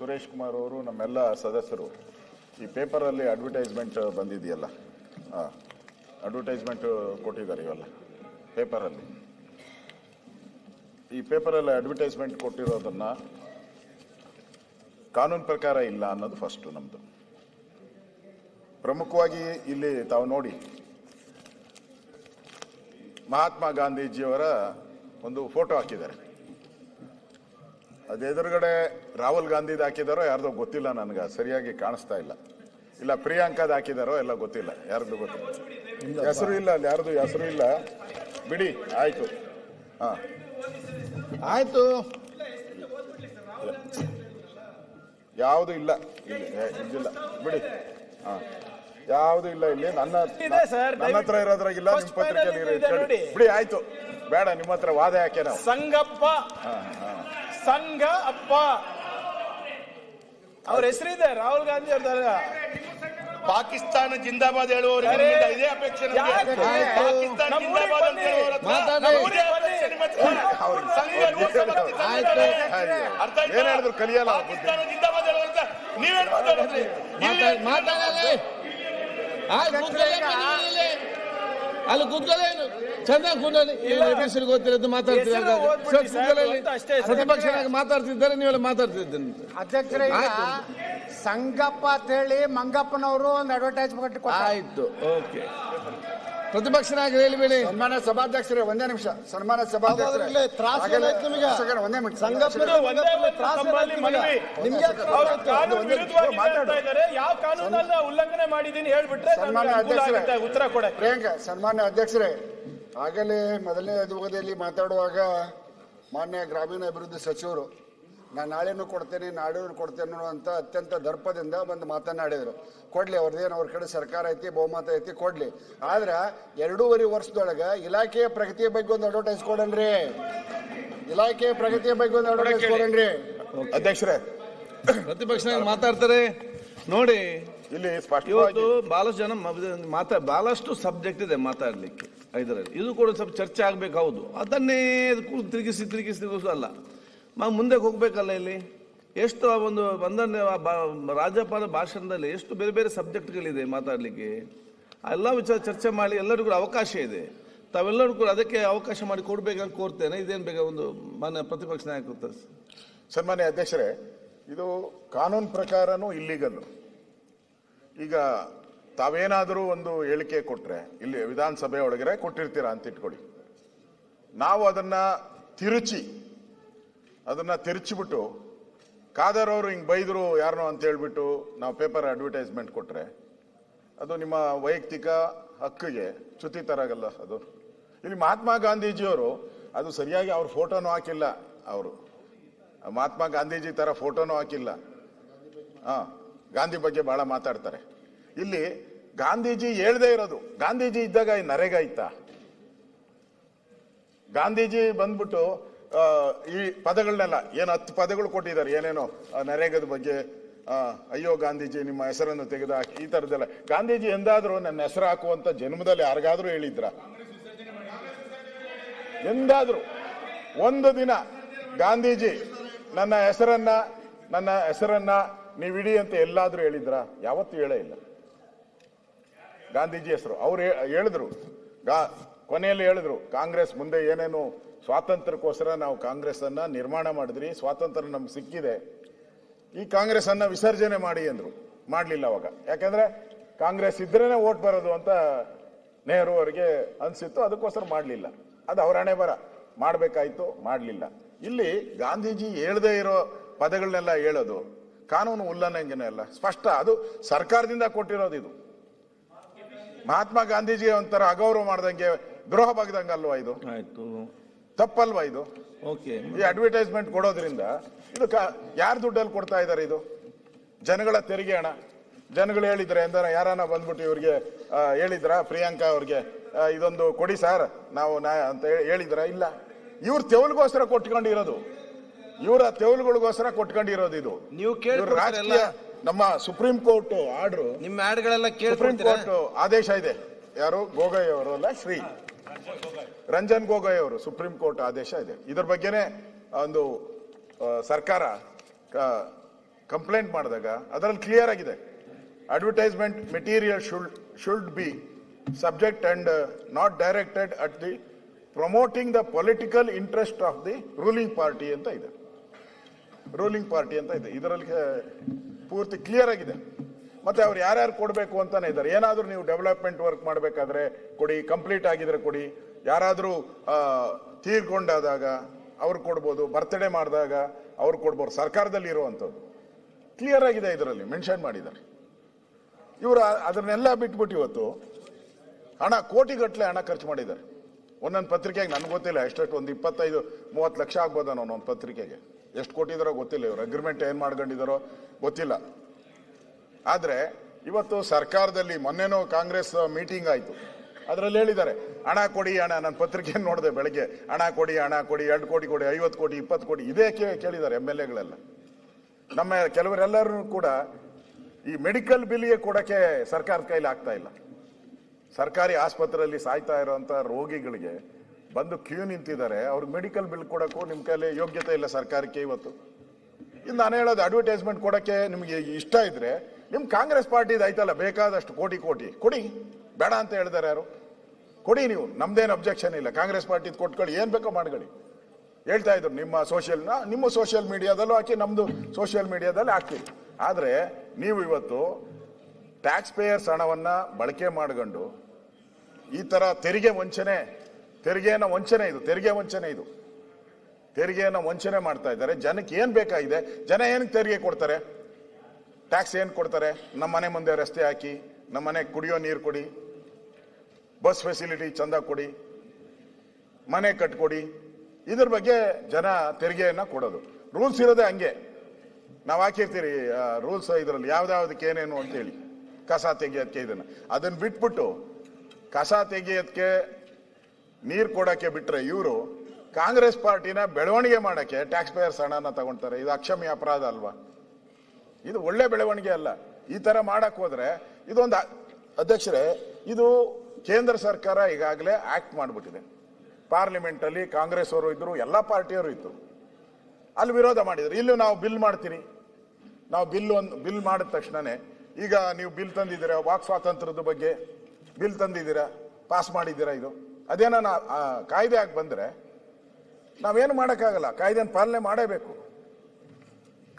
ಸುರೇಶ್ ಕುಮಾರ್ ಅವರು, ನಮ್ಮೆಲ್ಲ ಸದಸ್ಯರು, ಈ ಪೇಪರಲ್ಲಿ ಅಡ್ವರ್ಟೈಸ್ಮೆಂಟ್ ಬಂದಿದೆಯಲ್ಲ ಹಾಂ ಅಡ್ವರ್ಟೈಸ್ಮೆಂಟ್ ಕೊಟ್ಟಿದ್ದಾರೆ ಇವೆಲ್ಲ, ಪೇಪರಲ್ಲಿ. ಈ ಪೇಪರಲ್ಲಿ ಅಡ್ವರ್ಟೈಸ್ಮೆಂಟ್ ಕೊಟ್ಟಿರೋದನ್ನು ಕಾನೂನು ಪ್ರಕಾರ ಇಲ್ಲ ಅನ್ನೋದು ಫಸ್ಟು ನಮ್ಮದು ಪ್ರಮುಖವಾಗಿ ಇಲ್ಲಿ ತಾವು ನೋಡಿ, ಮಹಾತ್ಮ ಗಾಂಧೀಜಿಯವರ ಒಂದು ಫೋಟೋ ಹಾಕಿದ್ದಾರೆ. ಅದು ಎದುರುಗಡೆ ರಾಹುಲ್ ಗಾಂಧಿದು ಹಾಕಿದಾರೋ ಯಾರ್ದೋ ಗೊತ್ತಿಲ್ಲ ನನಗೆ ಸರಿಯಾಗಿ ಕಾಣಿಸ್ತಾ ಇಲ್ಲ. ಇಲ್ಲ ಪ್ರಿಯಾಂಕಾದ್ ಹಾಕಿದಾರೋ ಎಲ್ಲ ಗೊತ್ತಿಲ್ಲ ಯಾರ್ದು ಗೊತ್ತಿಲ್ಲ. ಹೆಸರು ಇಲ್ಲ ಅಲ್ಲಿ ಯಾರ್ದು ಹೆಸರು ಇಲ್ಲ. ಬಿಡಿ ಆಯ್ತು. ಹಾ. ಆಯ್ತು. ಯಾವುದು ಇಲ್ಲ ಇಲ್ಲ ಬಿಡಿ. ಹಾ. ಯಾವುದು ಇಲ್ಲ ಇಲ್ಲಿ ನನ್ನ ನನ್ನ ಹತ್ರ ಇರೋದ್ರಾಗಿಲ್ಲ ಇಲ್ಲ ನಿಮ್ಮ ಪತ್ರಿಕೆಯಲ್ಲಿ. ಬಿಡಿ ಆಯ್ತು. ಬೇಡ ನಿಮ್ಮ ಹತ್ರ ವಾದ ಯಾಕೆ ನಾವು. ಸಂಗಪ್ಪ. ಹಾ ಹಾ. ಸಂಘ ಅಪ್ಪ. ಅವ್ರ ಹೆಸರಿದೆ ರಾಹುಲ್ ಗಾಂಧಿ ಅವ್ರ ಪಾಕಿಸ್ತಾನ ಜಿಂದಾಬಾದ್ ಹೇಳುವವರಿಗೆ ಇದೇ ಅಪೇಕ್ಷೆ? ಪಾಕಿಸ್ತಾನ ಜಿಂದಾಬಾದ್ ಅಂತ ಹೇಳುವವರ ಕಲಿಯಲ್ಲ ಪಾಕಿಸ್ತಾನ ಜಿಂದಾಬಾದ್ ಹೇಳುವಂತ ನೀವೇನ್ ಮಾತಾಡಿದ್ರಿ ಮಾತಾಡ್- ಮಾತಾಡಲಿ ಆಯ್ತು ಕೂತ್ಕೊಳ್ಳಿ ಇಲ್ಲಿ. ಅಲ್ಲಿ ಕೂತ್ಕೊಳ್ಳೇನು ಚೆನ್ನಾಗಿ ಕೂತ್ಕೊಳ್ಳಿ. ಹೆಸರು ಗೊತ್ತಿರೋದು ಮಾತಾಡ್ತಿದ್ದಾರೆ ಪ್ರತಿಪಕ್ಷ. ಪ್ರತಿಪಕ್ಷನಾಗಿ ಮಾತಾಡ್ತಿದ್ದಾರೆ ನೀವೆಲ್ಲ ಮಾತಾಡ್ತಿದ್ದೀನಿ ಅಧ್ಯಕ್ಷರೇ ಈಗ ಸಂಗಪ್ಪ ಅಂತ ಹೇಳಿ ಮಂಗಪ್ಪನವರು ಒಂದು ಅಡ್ವರ್ಟೈಸ್ಮೆಂಟ್ ಆಯ್ತು. ಓಕೆ. ಪ್ರತಿಪಕ್ಷನಾಗಿ ಹೇಳಿಬೇಡಿ ಸನ್ಮಾನ್ಯ ಸಭಾಧ್ಯಕ್ಷರೇ ಒಂದೇ ನಿಮಿಷ. ಸನ್ಮಾನ್ಯ ಸಭಾಧ್ಯಕ್ಷರೇ. ಒಂದೇ ಇದ್ದಾರೆ. ಯಾವ ಕಾನೂನನ್ನ ಉಲ್ಲಂಘನೆ ಮಾಡಿದೀನಿ ಹೇಳ್ಬಿಟ್ರೆ ಸನ್ಮಾನ್ಯ ಅಧ್ಯಕ್ಷರೇ. ಉತ್ತರ ಕೊಡೆ. ಪ್ರಿಯಾಂಕ ಸನ್ಮಾನ್ಯ ಅಧ್ಯಕ್ಷರೇ ಆಗಲೇ ಮೊದಲನೇ ಅಧಿವೇಶನದಲ್ಲಿ ಮಾತಾಡುವಾಗ ಮಾನ್ಯ ಗ್ರಾಮೀಣ ಅಭಿವೃದ್ಧಿ ಸಚಿವರು ನಾನು ನಾಳೆನೂ ಕೊಡ್ತೇನೆ ನಾಡೂ ಕೊಡ್ತೇನೆ ಅಂತ ಅತ್ಯಂತ ದರ್ಪದಿಂದ ಬಂದು ಮಾತನಾಡಿದರು. ಕೊಡಲಿ ಅವ್ರದ್ದೇನು ಅವ್ರ ಕಡೆ ಸರ್ಕಾರ ಐತಿ ಬಹುಮತ ಐತಿ ಕೊಡಲಿ. ಆದ್ರೆ ಎರಡೂವರೆ ವರ್ಷದೊಳಗೆ ಇಲಾಖೆಯ ಪ್ರಗತಿಯ ಬಗ್ಗೆ ಒಂದು ಅಡ್ವರ್ಟೈಸ್ ಕೊಡನ್ರಿ. ಇಲಾಖೆಯ ಪ್ರಗತಿಯ ಬಗ್ಗೆ ಒಂದು ಅಡ್ವರ್ಟೈಸ್ ಕೊಡನ್ರಿ. ಅಧ್ಯಕ್ಷರೇ. ಪ್ರತಿಪಕ್ಷ ಮಾತಾಡ್ತಾರೆ. ನೋಡಿ ಇಲ್ಲಿ ಇವತ್ತು ಸ್ಪಷ್ಟವಾಗಿ ಬಹಳಷ್ಟು ಜನ ಮ- ಮಾತಾ ಬಹಳಷ್ಟು ಸಬ್ಜೆಕ್ಟ್ ಇದೆ ಮಾತಾಡ್ಲಿಕ್ಕೆ ಇದರಲ್ಲಿ ಇದು ಕೂಡ ಸ್ವಲ್ಪ ಚರ್ಚೆ ಆಗ್ಬೇಕು ಹೌದು. ಅದನ್ನೇ ತಿರುಗಿಸಿ ತಿರುಗಿಸು ಅಲ್ಲ. ನಾವು ಮುಂದೆ ಹೋಗ್ಬೇಕಲ್ಲ ಇಲ್ಲಿ? ಎಷ್ಟು ಆ ಒಂದು ಒಂದನೇ ರಾಜ್ಯಪಾಲ ಭಾಷಣದಲ್ಲಿ ಎಷ್ಟು ಬೇರೆ ಬೇರೆ ಸಬ್ಜೆಕ್ಟ್ಗಳಿದೆ ಮಾತಾಡಲಿಕ್ಕೆ? ಎಲ್ಲ ವಿಚಾರ ಚರ್ಚೆ ಮಾಡಿ ಎಲ್ಲರಿಗೂ ಅವಕಾಶ ಇದೆ. ತಾವೆಲ್ಲರೂ ಕೂಡ ಅದಕ್ಕೆ ಅವಕಾಶ ಮಾಡಿ ಕೊಡಬೇಕಂತ ಕೋರ್ತೇನೆ. ಇದೇನು ಬೇಗ ಒಂದು ಮಾನ್ಯ ಪ್ರತಿಪಕ್ಷ ನಾಯಕರು ಸನ್ಮಾನ್ಯ ಅಧ್ಯಕ್ಷರೇ, ಇದು ಕಾನೂನು ಪ್ರಕಾರನೂ ಇಲ್ಲಿಗಲ್ಲು ಈಗ ತಾವೇನಾದರೂ ಒಂದು ಹೇಳಿಕೆ ಕೊಟ್ಟರೆ ಇಲ್ಲಿ ವಿಧಾನಸಭೆ ಒಳಗಡೆ ಕೊಟ್ಟಿರ್ತೀರಾ ಅಂತ ಇಟ್ಕೊಳ್ಳಿ. ನಾವು ಅದನ್ನ ತಿರುಚಿ ಅದನ್ನ ತೆರಚಿಬಿಟ್ಟು, ಖಾದರ್ ಅವರು ಹಿಂಗೆ ಬೈದ್ರು ಯಾರನ್ನೋ ಅಂತ ಹೇಳ್ಬಿಟ್ಟು ನಾವು ಪೇಪರ್ ಅಡ್ವರ್ಟೈಸ್ಮೆಂಟ್ ಕೊಟ್ರೆ, ಅದು ನಿಮ್ಮ ವೈಯಕ್ತಿಕ ಹಕ್ಕಿಗೆ ಚ್ಯುತಿ ತರಾಗಲ್ಲ ಅದು. ಇಲ್ಲಿ ಮಹಾತ್ಮ ಗಾಂಧೀಜಿಯವರು, ಅದು ಸರಿಯಾಗಿ ಅವ್ರ ಫೋಟೋನೂ ಹಾಕಿಲ್ಲ ಅವರು. ಮಹಾತ್ಮ ಗಾಂಧೀಜಿ ತರ ಫೋಟೋನೂ ಹಾಕಿಲ್ಲ. ಹಾ, ಗಾಂಧಿ ಬಗ್ಗೆ ಬಹಳ ಮಾತಾಡ್ತಾರೆ. ಇಲ್ಲಿ ಗಾಂಧೀಜಿ ಹೇಳ್ದೇ ಇರೋದು, ಗಾಂಧೀಜಿ ಇದ್ದಾಗ ನರೇಗ ಇತ್ತ? ಗಾಂಧೀಜಿ ಬಂದ್ಬಿಟ್ಟು ಈ ಪದಗಳನ್ನೆಲ್ಲ ಏನು ಹತ್ತು ಪದಗಳು ಕೊಟ್ಟಿದ್ದಾರೆ, ಏನೇನೋ ನರೇಗದ ಬಗ್ಗೆ ಅಯ್ಯೋ ಗಾಂಧೀಜಿ ನಿಮ್ಮ ಹೆಸರನ್ನು ತೆಗೆದು ಹಾಕಿ ಈ ಥರದ್ದೆಲ್ಲ ಗಾಂಧೀಜಿ ಎಂದಾದರೂ ನನ್ನ ಹೆಸರು ಹಾಕುವಂತ ಜನ್ಮದಲ್ಲಿ ಯಾರಿಗಾದ್ರೂ ಹೇಳಿದ್ರ? ಎಂದಾದರೂ. ಒಂದು ದಿನ ಗಾಂಧೀಜಿ, ನನ್ನ ಹೆಸರನ್ನ ನನ್ನ ಹೆಸರನ್ನ ನೀವಿಡಿ ಅಂತ ಎಲ್ಲಾದರೂ ಹೇಳಿದ್ರ? ಯಾವತ್ತೂ ಹೇಳೇ ಇಲ್ಲ. ಗಾಂಧೀಜಿ ಹೆಸರು. ಅವ್ರು ಹೇಳಿದ್ರು. ಗಾ, ಕೊನೆಯಲ್ಲಿ ಹೇಳಿದ್ರು, ಕಾಂಗ್ರೆಸ್ ಮುಂದೆ ಏನೇನು ಸ್ವಾತಂತ್ರ್ಯಕ್ಕೋಸ್ಕರ ನಾವು ಕಾಂಗ್ರೆಸ್ ಅನ್ನ ನಿರ್ಮಾಣ ಮಾಡಿದ್ರಿ, ಸ್ವಾತಂತ್ರ್ಯ ನಮ್ಗೆ ಸಿಕ್ಕಿದೆ. ಈ ಕಾಂಗ್ರೆಸ್ ಅನ್ನ ವಿಸರ್ಜನೆ ಮಾಡಿ ಅಂದ್ರು. ಮಾಡಲಿಲ್ಲ ಅವಾಗ. ಯಾಕಂದ್ರೆ ಕಾಂಗ್ರೆಸ್ ಇದ್ರೇನೆ ಓಟ್ ಬರೋದು ಅಂತ ನೆಹರು ಅವರಿಗೆ ಅನ್ಸಿತ್ತು, ಅದಕ್ಕೋಸ್ಕರ ಮಾಡಲಿಲ್ಲ. ಅದು ಅವ್ರ ಹಣೆ ಬರ. ಮಾಡಬೇಕಾಯಿತು, ಮಾಡಲಿಲ್ಲ. ಇಲ್ಲಿ ಗಾಂಧೀಜಿ ಹೇಳದೇ ಇರೋ ಪದಗಳನ್ನೆಲ್ಲ ಹೇಳೋದು, ಕಾನೂನು ಉಲ್ಲಂಘನೆ ಅಲ್ಲ. ಸ್ಪಷ್ಟ, ಅದು ಸರ್ಕಾರದಿಂದ ಕೊಟ್ಟಿರೋದು ಇದು. ಮಹಾತ್ಮ ಗಾಂಧೀಜಿ ಒಂಥರ ಅಗೌರವ ಮಾಡ್ದಂಗೆ ದ್ರೋಹ ಬಗ್ದಂಗೆ ಅಲ್ವಾ ಇದು? ಆಯ್ತು. ತಪ್ಪಲ್ವಾ ಇದು? ಓಕೆ ಈ ಅಡ್ವರ್ಟೈಸ್ಮೆಂಟ್ ಕೊಡೋದ್ರಿಂದ ಇದು ಯಾರ ದುಡ್ಡಲ್ಲಿ ಕೊಡ್ತಾ ಇದ್ದಾರೆ ಇದು? ಜನಗಳ ತೆರಿಗೆ ಹಣ. ಜನಗಳು ಹೇಳಿದ್ರೆ ಅಂದ್ರೆ ಯಾರನ್ನ ಬಂದ್ಬಿಟ್ಟು ಇವ್ರಿಗೆ ಹೇಳಿದ್ರ ಪ್ರಿಯಾಂಕಾ ಅವ್ರಿಗೆ ಇದೊಂದು ಕೊಡಿ ಸರ್ ನಾವು ನಾ ಅಂತ ಹೇಳಿ- ಹೇಳಿದ್ರ? ಇಲ್ಲ. ಇವ್ರ ತೆವಲ್ಗೋಸ್ಕರ ಕೊಟ್ಕೊಂಡಿರೋದು. ಇವರ ತೆವಲುಗಳಿಗೋಸ್ಕರ ಕೊಟ್ಕೊಂಡಿರೋದು ಇದು. ನೀವು? ರಾಜಕೀಯ ನಮ್ಮ ಸುಪ್ರೀಂ ಕೋರ್ಟ್ ಆರ್ಡರ್. ನಿಮ್ಮ ಆಡ್ಗಳೆಲ್ಲ ಸುಪ್ರೀಂ ಕೋರ್ಟ್ ಆದೇಶ ಇದೆ. ಯಾರು? ಗೋಗೊಯ್ ಅವರು ಅಲ್ಲ ಶ್ರೀ. ರಂಜನ್ ಗೊಗೊಯ್ ಅವರು ಸುಪ್ರೀಂ ಕೋರ್ಟ್ ಆದೇಶ ಇದೆ. ಇದ್ರ ಬಗ್ಗೆನೇ ಒಂದು ಸರ್ಕಾರ ಕಂಪ್ಲೇಂಟ್ ಮಾಡಿದಾಗ ಅದರಲ್ಲಿ ಕ್ಲಿಯರ್ ಆಗಿದೆ. Advertisement material should should be subject and not directed at the promoting the political interest of the ruling party ಅಂತ ಇದೆ. ರೂಲಿಂಗ್ ಪಾರ್ಟಿ ಅಂತ ಇದೆ. ಇದರಲ್ಲಿ ಪೂರ್ತಿ ಕ್ಲಿಯರ್ ಆಗಿದೆ. ಮತ್ತೆ ಅವ್ರು ಯಾರ್ಯಾರು ಕೊಡಬೇಕು ಅಂತಾನೆ ಇದ್ದಾರೆ. ಏನಾದರೂ ನೀವು ಡೆವಲಪ್ಮೆಂಟ್ ವರ್ಕ್ ಮಾಡಬೇಕಾದ್ರೆ ಕೊಡಿ ಕಂಪ್ಲೀಟ್ ಆಗಿದ್ರೆ ಕೊಡಿ. ಯಾರಾದರೂ ತೀರ್ಕೊಂಡಾದಾಗ ಅವ್ರು ಕೊಡ್ಬೋದು ಬರ್ತ್ಡೇ ಮಾಡಿದಾಗ ಅವ್ರು ಕೊಡ್ಬೋದು, ಸರ್ಕಾರದಲ್ಲಿ ಇರುವಂಥದ್ದು ಕ್ಲಿಯರ್ ಆಗಿದೆ ಇದರಲ್ಲಿ ಮೆನ್ಷನ್ ಮಾಡಿದ್ದಾರೆ. ಇವರು ಅದನ್ನೆಲ್ಲ ಬಿಟ್ಬಿಟ್ಟು ಇವತ್ತು ಹಣ ಕೋಟಿಗಟ್ಟಲೆ ಹಣ ಖರ್ಚು ಮಾಡಿದ್ದಾರೆ. ಒಂದೊಂದು ಪತ್ರಿಕೆಗೆ ನನಗೆ ಗೊತ್ತಿಲ್ಲ ಎಷ್ಟೆಷ್ಟು ಒಂದು ಇಪ್ಪತ್ತೈದು ಮೂವತ್ತು ಲಕ್ಷ ಆಗ್ಬೋದ ಒಂದು ಪತ್ರಿಕೆಗೆ. ಎಷ್ಟು ಕೋಟಿದಾರೋ ಗೊತ್ತಿಲ್ಲ ಇವರು. ಅಗ್ರಿಮೆಂಟ್ ಏನು ಮಾಡ್ಕೊಂಡಿದ್ದಾರೋ ಗೊತ್ತಿಲ್ಲ. ಆದರೆ ಇವತ್ತು ಸರ್ಕಾರದಲ್ಲಿ ಮೊನ್ನೆನೋ ಕಾಂಗ್ರೆಸ್ ಮೀಟಿಂಗ್ ಆಯಿತು. ಅದರಲ್ಲಿ ಹೇಳಿದ್ದಾರೆ, ಹಣ ಕೊಡಿ ಹಣ ನನ್ನ ಪತ್ರಿಕೆ ನೋಡಿದೆ ಬೆಳಗ್ಗೆ. ಹಣ ಕೊಡಿ ಹಣ ಕೊಡಿ, ಎರಡು ಕೋಟಿ ಕೊಡಿ, ಐವತ್ತು ಕೋಟಿ, ಇಪ್ಪತ್ತು ಕೋಟಿ. ಇದೇ ಕೇಳಿದ್ದಾರೆ ಎಂ ಎಲ್ ಎಗಳೆಲ್ಲ. ನಮ್ಮ ಕೆಲವರೆಲ್ಲರೂ ಕೂಡ ಈ ಮೆಡಿಕಲ್ ಬಿಲ್ಗೆ ಕೊಡೋಕ್ಕೆ ಸರ್ಕಾರದ ಕೈಲಿ ಆಗ್ತಾ ಇಲ್ಲ. ಸರ್ಕಾರಿ ಆಸ್ಪತ್ರೆಯಲ್ಲಿ ಸಾಯ್ತಾ ಇರುವಂತ ರೋಗಿಗಳಿಗೆ ಬಂದು ಕ್ಯೂ ನಿಂತಿದ್ದಾರೆ. ಅವ್ರಿಗೆ ಮೆಡಿಕಲ್ ಬಿಲ್ ಕೊಡೋಕ್ಕೂ ನಿಮ್ಮ ಕೈಲಿ ಯೋಗ್ಯತೆ ಇಲ್ಲ ಸರ್ಕಾರಕ್ಕೆ ಇವತ್ತು. ಇನ್ನು ನಾನು ಹೇಳೋದು ಅಡ್ವರ್ಟೈಸ್ಮೆಂಟ್ ಕೊಡೋಕ್ಕೆ ನಿಮಗೆ ಇಷ್ಟ ಇದ್ರೆ ನಿಮ್ ಕಾಂಗ್ರೆಸ್ ಪಾರ್ಟಿದು ಐತಲ್ಲ ಬೇಕಾದಷ್ಟು ಕೋಟಿ ಕೋಟಿ. ಕೊಡಿ. ಬೇಡ ಅಂತ ಹೇಳಿದಾರೆ ಯಾರು? ಕೊಡಿ ನೀವು. ನಮ್ದೇನು ಅಬ್ಜೆಕ್ಷನ್ ಇಲ್ಲ. ಕಾಂಗ್ರೆಸ್ ಪಾರ್ಟಿದು ಕೊಟ್ಕೊಳ್ಳಿ. ಏನು ಬೇಕೋ ಮಾಡ್ಕೊಳ್ಳಿ. ಹೇಳ್ತಾ ಇದ್ರು, ನಿಮ್ಮ ಸೋಷಿಯಲ್ ನಿಮ್ಮ ಸೋಷಿಯಲ್ ಮೀಡಿಯಾದಲ್ಲೂ ಹಾಕಿ ನಮ್ಮದು ಸೋಷಿಯಲ್ ಮೀಡಿಯಾದಲ್ಲಿ ಹಾಕಿ. ಆದರೆ ನೀವು ಇವತ್ತು ಟ್ಯಾಕ್ಸ್ ಪೇಯರ್ಸ್ ಹಣವನ್ನು ಬಳಕೆ ಮಾಡ್ಕೊಂಡು ಈ ಥರ ತೆರಿಗೆ ವಂಚನೆ, ತೆರಿಗೆಯನ್ನು ವಂಚನೆ ಇದು ತೆರಿಗೆ ವಂಚನೆ ಇದು. ತೆರಿಗೆಯನ್ನು ವಂಚನೆ ಮಾಡ್ತಾ ಇದ್ದಾರೆ. ಜನಕ್ಕೆ ಏನು ಬೇಕಾಗಿದೆ? ಜನ ಏನಕ್ಕೆ ತೆರಿಗೆ ಕೊಡ್ತಾರೆ? ಟ್ಯಾಕ್ಸ್ ಏನು ಕೊಡ್ತಾರೆ? ನಮ್ಮ ಮನೆ ಮುಂದೆ ರಸ್ತೆ ಹಾಕಿ ನಮ್ಮ ಮನೆ ಕುಡಿಯೋ ನೀರು ಕೊಡಿ ಬಸ್ ಫೆಸಿಲಿಟಿ ಚಂದ ಕೊಡಿ, ಮನೆ ಕಟ್ಕೊಡಿ, ಇದ್ರ ಬಗ್ಗೆ ಜನ ತೆರಿಗೆಯನ್ನು ಕೊಡೋದು. ರೂಲ್ಸ್ ಇರೋದೇ ಹಂಗೆ. ನಾವು ಹಾಕಿರ್ತೀರಿ ರೂಲ್ಸ್ ಇದರಲ್ಲಿ ಯಾವ್ದಾವ್ದಕ್ಕೆ ಏನೇನು ಅಂತೇಳಿ ಕಸ ತೆಗಿಯೋದಕ್ಕೆ ಇದನ್ನು. ಅದನ್ನು ಬಿಟ್ಬಿಟ್ಟು ಕಸ ತೆಗಿಯೋದಕ್ಕೆ ನೀರು ಕೊಡೋಕ್ಕೆ ಬಿಟ್ಟರೆ ಇವರು ಕಾಂಗ್ರೆಸ್ ಪಾರ್ಟಿನ ಬೆಳವಣಿಗೆ ಮಾಡೋಕ್ಕೆ ಟ್ಯಾಕ್ಸ್ ಪೇಯರ್ಸ್ ಹಣನ ತಗೊಳ್ತಾರೆ ಇದು ಅಕ್ಷಮ್ಯ ಅಪರಾಧ ಅಲ್ವಾ? ಇದು ಒಳ್ಳೆ ಬೆಳವಣಿಗೆ ಅಲ್ಲ. ಈ ತರ ಮಾಡಕ್ ಹೋದ್ರೆ ಇದೊಂದು ಅಧ್ಯಕ್ಷರೇ, ಇದು ಕೇಂದ್ರ ಸರ್ಕಾರ ಈಗಾಗಲೇ ಆಕ್ಟ್ ಮಾಡಿಬಿಟ್ಟಿದೆ. ಪಾರ್ಲಿಮೆಂಟ್ ಅಲ್ಲಿ ಕಾಂಗ್ರೆಸ್ ಅವರು ಇದ್ರು, ಎಲ್ಲ ಪಾರ್ಟಿಯವರು ಇತ್ತು ಅಲ್ಲಿ ವಿರೋಧ ಮಾಡಿದ್ರು. ಇಲ್ಲೂ ನಾವು ಬಿಲ್ ಮಾಡ್ತೀನಿ ನಾವು ಬಿಲ್ ಒಂದು, ಬಿಲ್ ಮಾಡಿದ ತಕ್ಷಣನೇ, ಈಗ ನೀವು ಬಿಲ್ ತಂದಿದ್ದೀರಾ? ವಾಕ್ ಸ್ವಾತಂತ್ರ್ಯದ ಬಗ್ಗೆ ಬಿಲ್ ತಂದಿದ್ದೀರಾ? ಪಾಸ್ ಮಾಡಿದ್ದೀರಾ ಇದು? ಅದೇನೋ ನಾ- ಕಾಯ್ದೆ ಆಗಿ ಬಂದರೆ ನಾವೇನು ಮಾಡೋಕ್ಕಾಗಲ್ಲ. ಕಾಯ್ದೆನ ಪಾಲನೆ ಮಾಡೇಬೇಕು.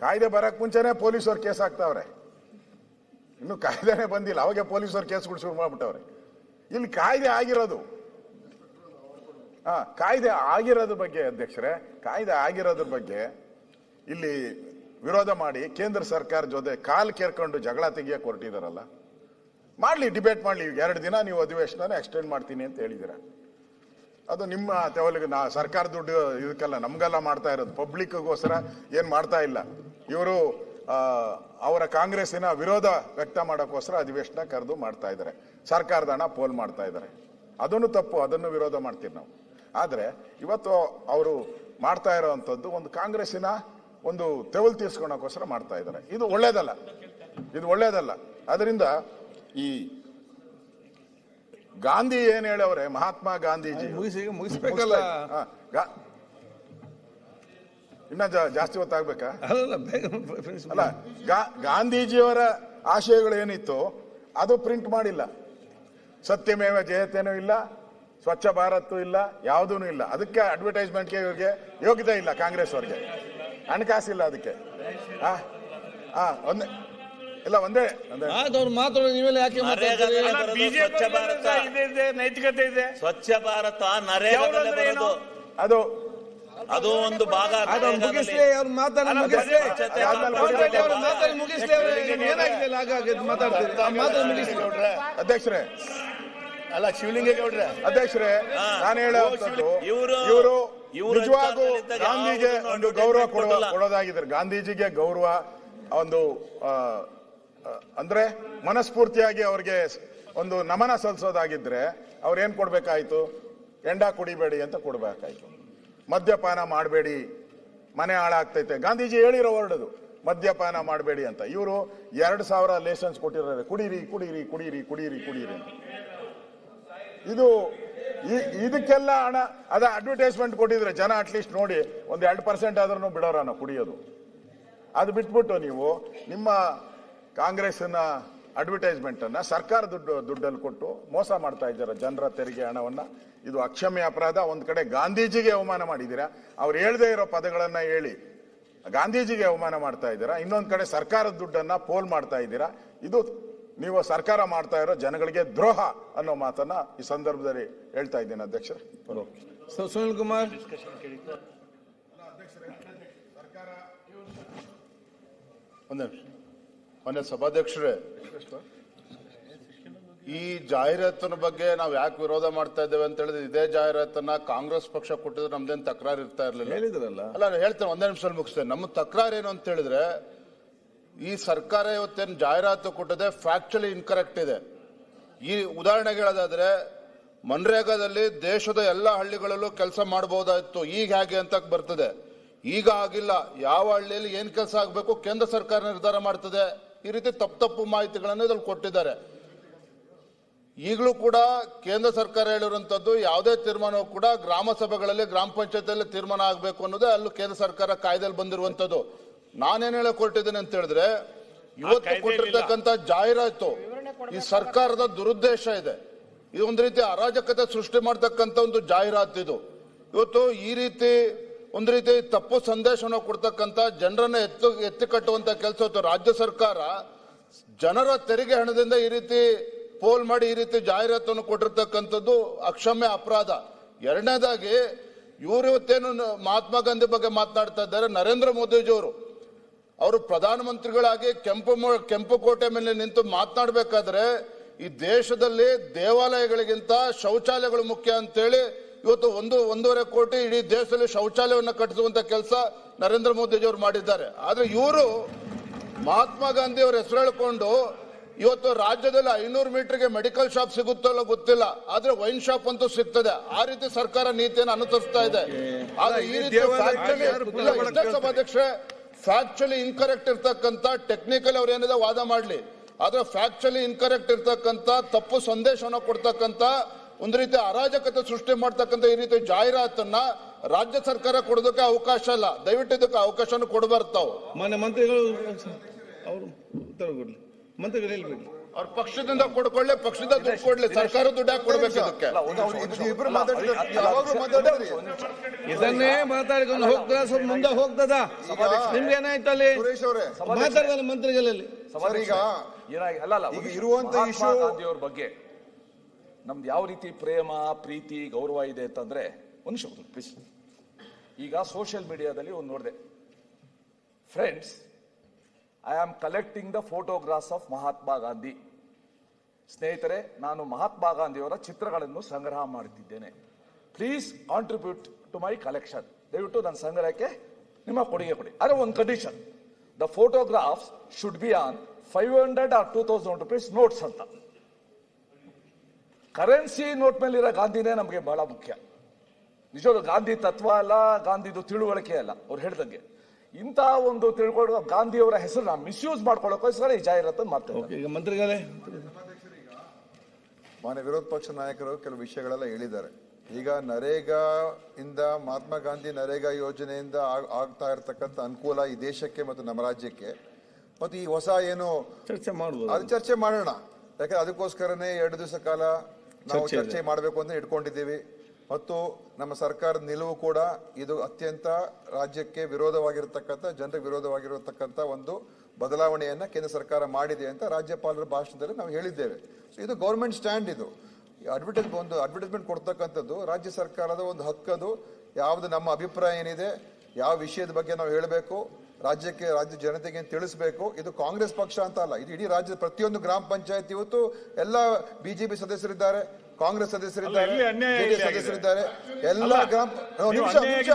ಕಾಯ್ದೆ ಬರಕ್ ಮುಂಚೆನೆ ಪೊಲೀಸರು ಕೇಸ್ ಹಾಕ್ತಾವ್ರೆ. ಇನ್ನು ಕಾಯ್ದೆನೇ ಬಂದಿಲ್ಲ. ಅವಾಗೆ ಪೊಲೀಸರು ಕೇಸ್ಗಳು ಶುರು ಮಾಡ್ಬಿಟ್ಟವ್ರೆ. ಇಲ್ಲಿ ಕಾಯ್ದೆ ಆಗಿರೋದು. ಹಾ, ಕಾಯ್ದೆ ಆಗಿರೋದ್ರ ಬಗ್ಗೆ ಅಧ್ಯಕ್ಷರೇ, ಕಾಯ್ದೆ ಆಗಿರೋದ್ರ ಬಗ್ಗೆ ಇಲ್ಲಿ ವಿರೋಧ ಮಾಡಿ ಕೇಂದ್ರ ಸರ್ಕಾರ ಜೊತೆ ಕಾಲು ಕೇರ್ಕೊಂಡು ಜಗಳ ತೆಗಿಯಕ್ಕೆ ಹೊರಟಿದಾರಲ್ಲ. ಮಾಡ್ಲಿ ಡಿಬೇಟ್ ಮಾಡ್ಲಿ. ಎರಡು ದಿನ ನೀವು ಅಧಿವೇಶನ ಎಕ್ಸ್ಟೆಂಡ್ ಮಾಡ್ತೀನಿ ಅಂತ ಹೇಳಿದ್ದೀರಾ ಅದು ನಿಮ್ಮ ತೆವಲಿಗೆ ನಾ ಸರ್ಕಾರ ದುಡ್ಡು ಇದಕ್ಕೆಲ್ಲ ನಮಗೆಲ್ಲ ಮಾಡ್ತಾ ಇರೋದು. ಪಬ್ಲಿಕ್ಗೋಸ್ಕರ ಏನು ಮಾಡ್ತಾ ಇಲ್ಲ. ಇವರು ಅವರ ಕಾಂಗ್ರೆಸ್ಸಿನ ವಿರೋಧ ವ್ಯಕ್ತ ಮಾಡೋಕ್ಕೋಸ್ಕರ ಅಧಿವೇಶನ ಕರೆದು ಮಾಡ್ತಾ ಇದ್ದಾರೆ. ಸರ್ಕಾರದ ಹಣ ಪೋಲ್ ಮಾಡ್ತಾ ಇದ್ದಾರೆ. ಅದನ್ನು ತಪ್ಪು, ಅದನ್ನು ವಿರೋಧ ಮಾಡ್ತೀವಿ ನಾವು. ಆದರೆ, ಇವತ್ತು ಅವರು ಮಾಡ್ತಾ ಇರೋವಂಥದ್ದು ಒಂದು ಕಾಂಗ್ರೆಸ್ಸಿನ ಒಂದು ತೆವಲು ತೀರ್ಸ್ಕೊಳಕ್ಕೋಸ್ಕರ ಮಾಡ್ತಾ ಇದ್ದಾರೆ. ಇದು ಒಳ್ಳೇದಲ್ಲ. ಇದು ಒಳ್ಳೇದಲ್ಲ. ಅದರಿಂದ ಈ ಗಾಂಧಿ ಏನ್ ಹೇಳವ್ರೆ? ಮಹಾತ್ಮ ಗಾಂಧೀಜಿ. ಮುಗಿಸಿ ಮುಗಿಸ್ಬೇಕಲ್ಲ ಇನ್ನ ಜಾಸ್ತಿ ಹೊತ್ತಾಗ್ಬೇಕಾ ಅಲ್ಲ ಗಾಂಧೀಜಿಯವರ ಆಶಯಗಳು ಏನಿತ್ತು ಅದು ಪ್ರಿಂಟ್ ಮಾಡಿಲ್ಲ. ಸತ್ಯಮೇವ ಜಯತೇನೂ ಇಲ್ಲ ಸ್ವಚ್ಛ ಭಾರತ್ ಇಲ್ಲ ಯಾವುದೂ ಇಲ್ಲ. ಅದಕ್ಕೆ ಅಡ್ವರ್ಟೈಸ್ಮೆಂಟ್ಗೆ ಇವ್ರಿಗೆ ಯೋಗ್ಯತೆ ಇಲ್ಲ ಕಾಂಗ್ರೆಸ್ ಅವ್ರಿಗೆ ಹಣಕಾಸಿಲ್ಲ ಅದಕ್ಕೆ. ಹಾ ಹಾ ಒಂದೇ ಇಲ್ಲ ಒಂದೇ ಅವ್ರು ಮಾತಾಡೋದು ನೀವೆಲ್ಲ ಯಾಕೆ ಮಾತಾಡ್ತೀರಿ? ನರೇಗಾದಲ್ಲಿ ಬರೋದು ಸ್ವಚ್ಛ ಭಾರತ. ಇದೆ ಇದೆ ನೈತಿಕತೆ ಇದೆ. ಸ್ವಚ್ಛ ಭಾರತ ನರೇಗಾದಲ್ಲಿ ಬರೋದು. ಅದು ಅದು ಒಂದು ಭಾಗ ಆಯ್ತು ಅವ್ರು ನರೇಗಾದಲ್ಲಿ. ಮುಗಿಸ್ಲಿ ಅವ್ರು ಮಾತಾಡಿ ಅಲ್ಲ, ಮುಗಿಸ್ಲಿ. ಸ್ವಚ್ಛತೆ ಆದ್ಮೇಲೆ ಮಾತಾಡಿ ಅವ್ರು ಮಾತಾಡಿ ಮುಗಿಸ್ಲಿ ಅವ್ರು ಏನಾಗಿದೆ ಇಲ್ಲ ಹಾಗಾಗಿ ಮಾತಾಡ್ತೀರಿ. ಅವ್ರು ಮಾತಾಡಿ ಮುಗಿಸ್ಲಿ. ಅಧ್ಯಕ್ಷರೇ. ಅಲ್ಲ ಶಿವಲಿಂಗೇಗೌಡ್ರೆ. ಅಧ್ಯಕ್ಷರೇ ನಾನು ಹೇಳೋದು ಇವ್ರು- ಇವರು ಇವ್ರು ನಿಜವಾಗೂ ಅಧಿಕಾರದಲ್ಲಿದ್ದಾಗ ಗಾಂಧಿಗೆ ಯಾವುದನ್ನು ಒಂದು ಗೌರವ ಕೊಡುವ ಕೊಡೋ ಕೊಡೋದಾಗಿದ್ರೆ ಗಾಂಧೀಜಿಗೆ ಗೌರವ ಒಂದು ಆ, ಅಂದ್ರೆ ಮನಸ್ಫೂರ್ತಿಯಾಗಿ ಅವ್ರಿಗೆ ಒಂದು ನಮನ ಸಲ್ಲಿಸೋದಾಗಿದ್ರೆ ಅವ್ರೇನು ಕೊಡ್ಬೇಕಾಯ್ತು? ಎಂಡ ಕುಡಿಬೇಡಿ ಅಂತ ಕೊಡ್ಬೇಕಾಯ್ತು. ಮದ್ಯಪಾನ ಮಾಡಬೇಡಿ. ಮನೆ ಹಾಳಾಗ್ತೈತೆ. ಗಾಂಧೀಜಿ ಹೇಳಿರೋ ಹೊರಡದು ಮದ್ಯಪಾನ ಮಾಡಬೇಡಿ ಅಂತ. ಇವರು ಎರಡು ಸಾವಿರ ಲೈಸೆನ್ಸ್ ಕೊಟ್ಟಿರೋದು ಕುಡೀರಿ ಕುಡೀರಿ ಕುಡೀರಿ ಕುಡೀರಿ ಕುಡೀರಿ ಇದು ಇದಕ್ಕೆಲ್ಲ ಹಣ, ಅದ ಅಡ್ವರ್ಟೈಸ್ಮೆಂಟ್ ಕೊಟ್ಟಿದ್ರೆ ಜನ ಅಟ್ಲೀಸ್ಟ್ ನೋಡಿ, ಒಂದು ಎರಡು ಪರ್ಸೆಂಟ್ ಆದ್ರೂ ಬಿಡೋರ ಕುಡಿಯೋದು. ಅದು ಬಿಟ್ಬಿಟ್ಟು ನೀವು ನಿಮ್ಮ ಕಾಂಗ್ರೆಸ್ನ ಅಡ್ವರ್ಟೈಸ್ಮೆಂಟ್ ಅನ್ನ ಸರ್ಕಾರ ದುಡ್ಡು ದುಡ್ಡಲ್ಲಿ ಕೊಟ್ಟು ಮೋಸ ಮಾಡ್ತಾ ಇದ್ದಾರೆ ಜನರ ತೆರಿಗೆ ಹಣವನ್ನ. ಇದು ಅಕ್ಷಮ್ಯ ಅಪರಾಧ. ಒಂದ್ ಕಡೆ ಗಾಂಧೀಜಿಗೆ ಅವಮಾನ ಮಾಡಿದ್ದೀರಾ? ಅವ್ರು ಹೇಳದೇ ಇರೋ ಪದಗಳನ್ನ ಹೇಳಿ ಗಾಂಧೀಜಿಗೆ ಅವಮಾನ ಮಾಡ್ತಾ ಇದ್ದೀರಾ? ಇನ್ನೊಂದ್ ಕಡೆ ಸರ್ಕಾರದ ದುಡ್ಡನ್ನ ಪೋಲ್ ಮಾಡ್ತಾ ಇದ್ದೀರಾ? ಇದು ನೀವು ಸರ್ಕಾರ ಮಾಡ್ತಾ ಇರೋ ಜನಗಳಿಗೆ ದ್ರೋಹ ಅನ್ನೋ ಮಾತನ್ನ ಈ ಸಂದರ್ಭದಲ್ಲಿ ಹೇಳ್ತಾ ಇದ್ದೀನಿ ಅಧ್ಯಕ್ಷ ಸೊ ಸುನಿಲ್ ಕುಮಾರ್. ಒಂದೇ ಮೊನ್ನೆ ಸಭಾಧ್ಯಕ್ಷರೇ ಈ ಜಾಹೀರಾತಿನ ಬಗ್ಗೆ ನಾವು ಯಾಕೆ ವಿರೋಧ ಮಾಡ್ತಾ ಇದ್ದೇವೆ ಅಂತ ಹೇಳಿದ್ರೆ ಇದೇ ಜಾಹೀರಾತನ್ನ ಕಾಂಗ್ರೆಸ್ ಪಕ್ಷ ಕೊಟ್ಟಿದ್ರೆ ನಮ್ದೇನು ತಕರಾರು ಇರ್ತಾ ಇರಲಿಲ್ಲ. ಹೇಳಿದ್ರಲ್ಲ. ಅಲ್ಲ ನಾನು ಹೇಳ್ತೇನೆ ಒಂದೇ ನಿಮಿಷದಲ್ಲಿ ಮುಗಿಸ್ತೇನೆ. ನಮ್ಮ ತಕರಾರು ಏನು ಅಂತ ಹೇಳಿದ್ರೆ ಈ ಸರ್ಕಾರ ಇವತ್ತೇನು ಜಾಹೀರಾತು ಕೊಟ್ಟಿದೆ ಫ್ಯಾಕ್ಚುಲಿ ಇನ್ಕರೆಕ್ಟ್ ಇದೆ. ಈ ಉದಾಹರಣೆಗೆ ಹೇಳೋದಾದ್ರೆ ಮನ್ರೇಗಾದಲ್ಲಿ ದೇಶದ ಎಲ್ಲ ಹಳ್ಳಿಗಳಲ್ಲೂ ಕೆಲಸ ಮಾಡಬಹುದಾಯ್ತು ಈಗ ಹೇಗೆ ಅಂತ ಬರ್ತದೆ. ಈಗ ಆಗಿಲ್ಲ ಯಾವ ಹಳ್ಳಿಯಲ್ಲಿ ಏನ್ ಕೆಲಸ ಆಗಬೇಕು ಕೇಂದ್ರ ಸರ್ಕಾರ ನಿರ್ಧಾರ ಮಾಡ್ತದೆ. ಈ ರೀತಿ ತಪ್ಪು ತಪ್ಪು ಮಾಹಿತಿಗಳನ್ನು ಇದ್ರಲ್ಲಿ ಕೊಟ್ಟಿದ್ದಾರೆ. ಈಗಲೂ ಕೂಡ ಕೇಂದ್ರ ಸರ್ಕಾರ ಹೇಳಿರುವಂತದ್ದು ಯಾವುದೇ ತೀರ್ಮಾನವೂ ಕೂಡ ಗ್ರಾಮ ಸಭೆಗಳಲ್ಲಿ ಗ್ರಾಮ ಪಂಚಾಯತಿಯಲ್ಲಿ ತೀರ್ಮಾನ ಆಗಬೇಕು ಅನ್ನೋದೇ ಅಲ್ಲೂ ಕೇಂದ್ರ ಸರ್ಕಾರ ಕಾಯ್ದೆಯಲ್ಲಿ ಬಂದಿರುವಂತದ್ದು ನಾನೇನ್ ಹೇಳಕ್ ಕೊಟ್ಟಿದ್ದೀನಿ ಅಂತ ಹೇಳಿದ್ರೆ ಇವತ್ತು ಕೊಟ್ಟಿರ್ತಕ್ಕಂಥ ಜಾಹೀರಾತು ಈ ಸರ್ಕಾರದ ದುರುದ್ದೇಶ ಇದೆ. ಇದು ಒಂದು ರೀತಿ ಅರಾಜಕತೆ ಸೃಷ್ಟಿ ಮಾಡ್ತಕ್ಕಂಥ ಒಂದು ಜಾಹೀರಾತು ಇದು. ಇವತ್ತು ಈ ರೀತಿ ಒಂದು ರೀತಿ ತಪ್ಪು ಸಂದೇಶವನ್ನು ಕೊಡ್ತಕ್ಕಂಥ ಜನರನ್ನು ಎತ್ತು ಎತ್ತಿ ಕಟ್ಟುವಂತ ಕೆಲಸ ರಾಜ್ಯ ಸರ್ಕಾರ ಜನರ ತೆರಿಗೆ ಹಣದಿಂದ ಈ ರೀತಿ ಪೋಲ್ ಮಾಡಿ ಈ ರೀತಿ ಜಾಹೀರಾತನ್ನು ಕೊಟ್ಟಿರ್ತಕ್ಕಂಥದ್ದು ಅಕ್ಷಮ್ಯ ಅಪರಾಧ. ಎರಡನೇದಾಗಿ ಇವರು ಇವತ್ತೇನು ಮಹಾತ್ಮ ಗಾಂಧಿ ಬಗ್ಗೆ ಮಾತನಾಡ್ತಾ ಇದ್ದಾರೆ, ನರೇಂದ್ರ ಮೋದಿಜಿಯವರು. ಅವರು ಪ್ರಧಾನಮಂತ್ರಿಗಳಾಗಿ ಕೆಂಪು ಕೆಂಪು ಕೋಟೆ ಮೇಲೆ ನಿಂತು ಮಾತನಾಡಬೇಕಾದ್ರೆ ಈ ದೇಶದಲ್ಲಿ ದೇವಾಲಯಗಳಿಗಿಂತ ಶೌಚಾಲಯಗಳು ಮುಖ್ಯ ಅಂತೇಳಿ ಇವತ್ತು ಒಂದು ಒಂದೂವರೆ ಕೋಟಿ ಇಡೀ ದೇಶದಲ್ಲಿ ಶೌಚಾಲಯವನ್ನು ಕಟ್ಟಿಸುವಂತ ಕೆಲಸ ನರೇಂದ್ರ ಮೋದಿಜಿಯವರು ಮಾಡಿದ್ದಾರೆ. ಆದ್ರೆ ಇವರು ಮಹಾತ್ಮ ಗಾಂಧಿ ಅವರು ಹೆಸರು ಹೇಳ್ಕೊಂಡು ಇವತ್ತು ರಾಜ್ಯದಲ್ಲಿ ಐನೂರು ಮೀಟರ್ಗೆ ಮೆಡಿಕಲ್ ಶಾಪ್ ಸಿಗುತ್ತಲ್ಲೋ ಗೊತ್ತಿಲ್ಲ. ಆದ್ರೆ ವೈನ್ ಶಾಪ್ ಅಂತೂ ಸಿಗ್ತದೆ. ಆ ರೀತಿ ಸರ್ಕಾರ ನೀತಿಯನ್ನು ಅನುಸರಿಸ್ತಾ ಇದೆ. ಆದ್ರೆ ಈ ರೀತಿ ಸಭಾಧ್ಯಕ್ಷರೇ ಫ್ಯಾಕ್ಚುಲಿ ಇನ್ಕರೆಕ್ಟ್ ಇರ್ತಕ್ಕಂಥ ಟೆಕ್ನಿಕಲ್ ಅವ್ರು ಏನಿದೆ ವಾದ ಮಾಡ್ಲಿ. ಆದ್ರೆ ಫ್ಯಾಕ್ಚುಲಿ ಇನ್ಕರೆಕ್ಟ್ ಇರ್ತಕ್ಕಂಥ ತಪ್ಪು ಸಂದೇಶವನ್ನು ಕೊಡ್ತಕ್ಕಂಥ ಒಂದು ರೀತಿ ಅರಾಜಕತೆ ಸೃಷ್ಟಿ ಮಾಡ್ತಕ್ಕಂಥ ಈ ರೀತಿ ಜಾಹೀರಾತನ್ನ ರಾಜ್ಯ ಸರ್ಕಾರ ಕೊಡೋದಕ್ಕೆ ಅವಕಾಶ ಇಲ್ಲ. ದಯವಿಟ್ಟು ಇದಕ್ಕೆ ಅವಕಾಶ ಕೊಡಬಾರ್ದು. ಮನೆ ಮಾನ್ಯ ಮಂತ್ರಿಗಳು ಅವರು ಉತ್ತರ ಕೊಡ್ಲಿ. ಮಂತ್ರಿಗಳು ಹೇಳ್ಬೇಕು ಅವ್ರ ಪಕ್ಷದಿಂದ ಕೊಡ್ಕೊಳ್ಳಿ ಪಕ್ಷದಿಂದ ದುಡ್ಡು ಕೊಡ್ಲಿ ಸರ್ಕಾರ ದುಡ್ಡು ಹಾಕಿ ಕೊಡ್ಬೇಕು ಅದಕ್ಕೆ ಇದನ್ನೇ ಮಾತಾಡಿಕೊಂಡು ಹೋಗ್ತಾ ಸ್ವಲ್ಪ ಮುಂದೆ ಹೋಗ್ತದ? ನಿಮ್ಗೆ ಏನಾಯ್ತು ಅಲ್ಲಿ? ಸುರೇಶ್ ಅವರೇ. ಮಾತಾಡ್ತಾರೆ ಮಂತ್ರಿಗಳಲ್ಲಿ. ಸರ್ ಈಗ ಏನಾಗಿ ಅಲ್ಲ ಅಲ್ಲ ಇರುವಂತ ಇಶ್ಯೂ ಬಗ್ಗೆ. ನಮ್ದು ಯಾವ ರೀತಿ ಪ್ರೇಮ, ಪ್ರೀತಿ, ಗೌರವ ಇದೆ ಅಂತಂದ್ರೆ ಒಂದು ಶಬ್ದ ಪ್ಲೀಸ್ ಈಗ ಸೋಷಿಯಲ್ ಮೀಡಿಯಾದಲ್ಲಿ ಒಂದು ನೋಡಿದೆ. Friends I am collecting the photographs of Mahatma Gandhi ಸ್ನೇಹಿತರೆ, ನಾನು ಮಹಾತ್ಮ ಗಾಂಧಿಯವರ ಚಿತ್ರಗಳನ್ನು ಸಂಗ್ರಹ ಮಾಡುತ್ತಿದ್ದೇನೆ. Please contribute to my collection ದಯವಿಟ್ಟು ನನ್ನ ಸಂಗ್ರಹಕ್ಕೆ ನಿಮ್ಮ ಕೊಡುಗೆ ಕೊಡಿ. ಆದರೆ ಒಂದು condition the photographs should be on five hundred or two thousand rupees notes ಅಂತ. ಕರೆನ್ಸಿ ನೋಟ್ ಮೇಲಿರೋ ಗಾಂಧಿನೇ ನಮಗೆ ಬಹಳ ಮುಖ್ಯ. ನಿಜವಾಗ್ಲೂ ಗಾಂಧಿ ತತ್ವ ಅಲ್ಲ ಗಾಂಧಿದು ತಿಳುವಳಿಕೆ ಅಲ್ಲ ಅವ್ರು ಹೇಳ್ದಂಗೆ. ಇಂಥ ಒಂದು ತಿಳ್ಕೊಳ್ಳೋ ಗಾಂಧಿಯವರ ಹೆಸರನ್ನ ಮಿಸ್ಯೂಸ್ ಮಾಡ್ಕೊಳ್ಳೋಕ್ಕೋಸ್ಕರ ಈ ಜಾಹೀರಾತನ್ನು ಮಾಡ್ತಾರೆ ಓಕೆ ಈಗ ಮಂತ್ರಿಗಳೇ? ಮಾನ್ಯ ವಿರೋಧ ಪಕ್ಷ ನಾಯಕರು ಕೆಲವು ವಿಷಯಗಳೆಲ್ಲ ಹೇಳಿದ್ದಾರೆ. ಈಗ ನರೇಗಾ ಇಂದ ಮಹಾತ್ಮ ಗಾಂಧಿ ನರೇಗಾ ಯೋಜನೆಯಿಂದ ಆಗ್- ಆಗ್ತಾ ಇರತಕ್ಕಂಥ ಅನುಕೂಲ ಈ ದೇಶಕ್ಕೆ ಮತ್ತು ನಮ್ಮ ರಾಜ್ಯಕ್ಕೆ. ಮತ್ತು ಈ ಹೊಸ ಏನು ಚರ್ಚೆ ಅದು ಚರ್ಚೆ ಮಾಡೋಣ. ಯಾಕಂದ್ರೆ ಅದಕ್ಕೋಸ್ಕರನೇ ಎರಡು ದಿವಸ ಕಾಲ ನಾವು ಚರ್ಚೆ. ಮಾಡಬೇಕು ಅಂತ ಇಟ್ಕೊಂಡಿದ್ದೀವಿ. ಮತ್ತು ನಮ್ಮ ಸರ್ಕಾರದ ನಿಲುವು ಕೂಡ ಇದು ಅತ್ಯಂತ ರಾಜ್ಯಕ್ಕೆ ವಿರೋಧವಾಗಿರತಕ್ಕಂಥ ಜನರಿಗೆ ವಿರೋಧವಾಗಿರತಕ್ಕಂಥ ಒಂದು ಬದಲಾವಣೆಯನ್ನ ಕೇಂದ್ರ ಸರ್ಕಾರ ಮಾಡಿದೆ ಅಂತ ರಾಜ್ಯಪಾಲರ ಭಾಷಣದಲ್ಲಿ ನಾವು ಹೇಳಿದ್ದೇವೆ. ಸೊ ಇದು ಗೌರ್ಮೆಂಟ್ ಸ್ಟ್ಯಾಂಡ್ ಇದು. ಅಡ್ವರ್ಟೈಸ್ ಒಂದು ಅಡ್ವರ್ಟೈಸ್ಮೆಂಟ್ ಕೊಡ್ತಕ್ಕಂಥದ್ದು ರಾಜ್ಯ ಸರ್ಕಾರದ ಒಂದು ಹಕ್ಕದು. ಯಾವುದು ನಮ್ಮ ಅಭಿಪ್ರಾಯ ಏನಿದೆ ಯಾವ ವಿಷಯದ ಬಗ್ಗೆ ನಾವು ಹೇಳಬೇಕು ರಾಜ್ಯಕ್ಕೆ ರಾಜ್ಯ ಜನತೆಗೆ ತಿಳಿಸಬೇಕು? ಇದು ಕಾಂಗ್ರೆಸ್ ಪಕ್ಷ ಅಂತ ಅಲ್ಲ. ಇದು ಇಡೀ ರಾಜ್ಯದ ಪ್ರತಿಯೊಂದು ಗ್ರಾಮ ಪಂಚಾಯತ್ ಇವತ್ತು ಎಲ್ಲ ಬಿಜೆಪಿ ಸದಸ್ಯರಿದ್ದಾರೆ ಕಾಂಗ್ರೆಸ್ ಸದಸ್ಯರಿದ್ದಾರೆ ಜೆಡಿಎಸ್ ಆಗಿದೆ. ಸದಸ್ಯರಿದ್ದಾರೆ ಎಲ್ಲ ಗ್ರಾಮ ನಿಮಿಷ, ನಿಮಿಷ.